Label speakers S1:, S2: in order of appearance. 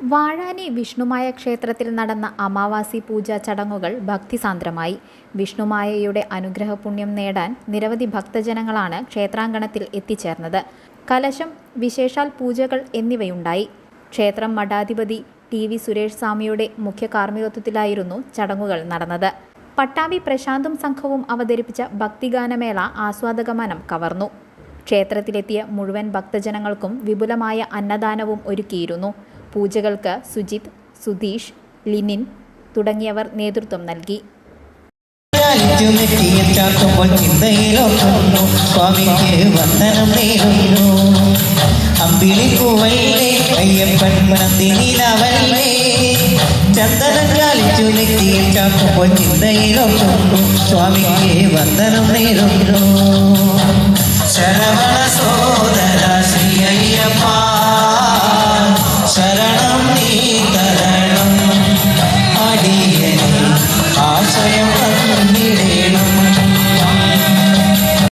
S1: വാഴാനി വിഷ്ണുമായ ക്ഷേത്രത്തിൽ നടന്ന അമാവാസി പൂജാ ചടങ്ങുകൾ ഭക്തിസാന്ദ്രമായി. വിഷ്ണുമായയുടെ അനുഗ്രഹപുണ്യം നേടാൻ നിരവധി ഭക്തജനങ്ങളാണ് ക്ഷേത്രാങ്കണത്തിൽ എത്തിച്ചേർന്നത്. കലശം വിശേഷാൽ പൂജകൾ എന്നിവയുണ്ടായി. ക്ഷേത്രം മഠാധിപതി ടി വി സുരേഷ് സ്വാമിയുടെ മുഖ്യ കാർമ്മികത്വത്തിലായിരുന്നു ചടങ്ങുകൾ നടന്നത്. പട്ടാമ്പി പ്രശാന്തും സംഘവും അവതരിപ്പിച്ച ഭക്തിഗാനമേള ആസ്വാദകമനം കവർന്നു. ക്ഷേത്രത്തിലെത്തിയ മുഴുവൻ ഭക്തജനങ്ങൾക്കും വിപുലമായ അന്നദാനവും ഒരുക്കിയിരുന്നു. പൂജകൾക്ക് സുജിത് സുധീഷ് ലിനിൻ തുടങ്ങിയവർ നേതൃത്വം നൽകി.
S2: ചാർത്തുമ്പോൾ സ്വാമിക്ക് വന്ദനം നേരുന്നു.